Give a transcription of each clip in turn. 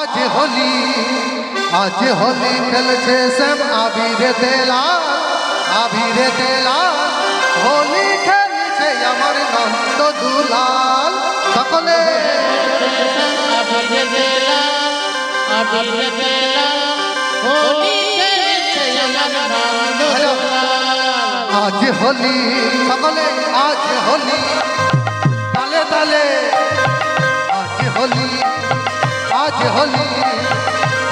আজ হোলি আজ হোলি খেলছে শ্যাম আবিরে তেলা আবিরে তেলা। হোলি খেলছে আমার নন্দ দুলাল। সকলে আজ হোলি, সকলে আজ হোলি। তালে তালে, আজ হোলি। আজ হোলি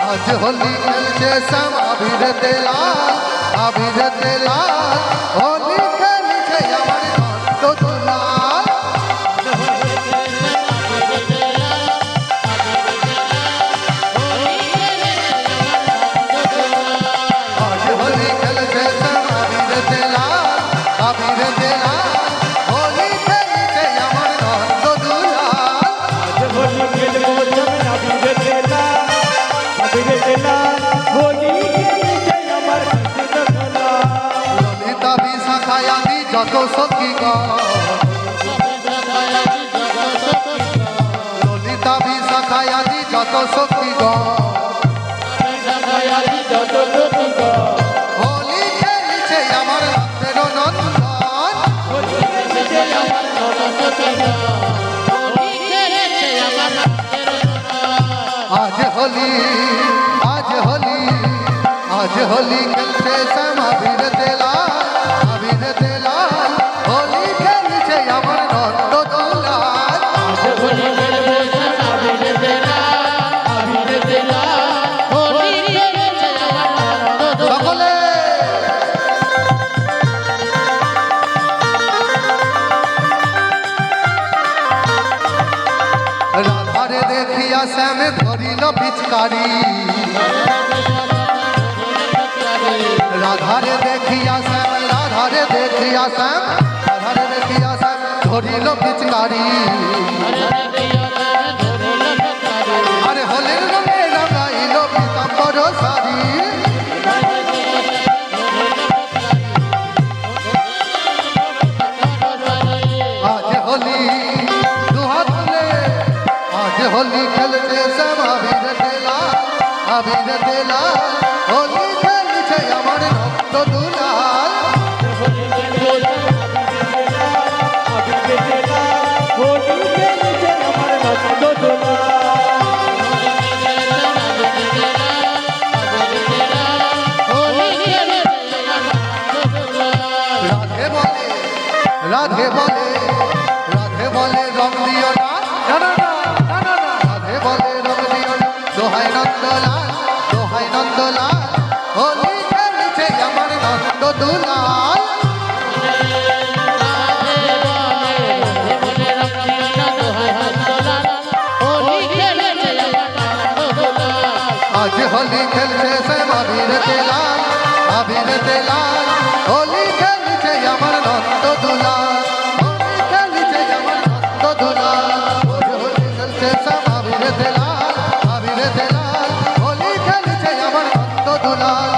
আজ হোলি খেলছে সব আবির তেলা আবির তেলা যত সখী ললিতা বিশাখায় আদি যত সখী হোলি খেলছে আমার নন্দের নন্দন। আজ হোলি আজ হোলি আজ হোলি রাধারে দেখিয়া শ্যাম ধরিল পিচকারি। রাধারে দেখিয়া শ্যাম, রাধারে দেখিয়া শ্যাম, রাধারে দেখিয়া শ্যাম ধরিল পিচকারি। আবির তেলা হোলি খেলছে আমার ভক্ত দুলাল। আবিরে বেলা হোলি খেলছে আমার নন্দ ভোলা রাধে বলে রাধে বলে। নন্দলাল হোলি খেলছে আমার নন্দ দুলাল। আজ হোলি খেলছে শ্যাম আবির তেলাল আবির তেলাল। হোলি দুলাল গোলা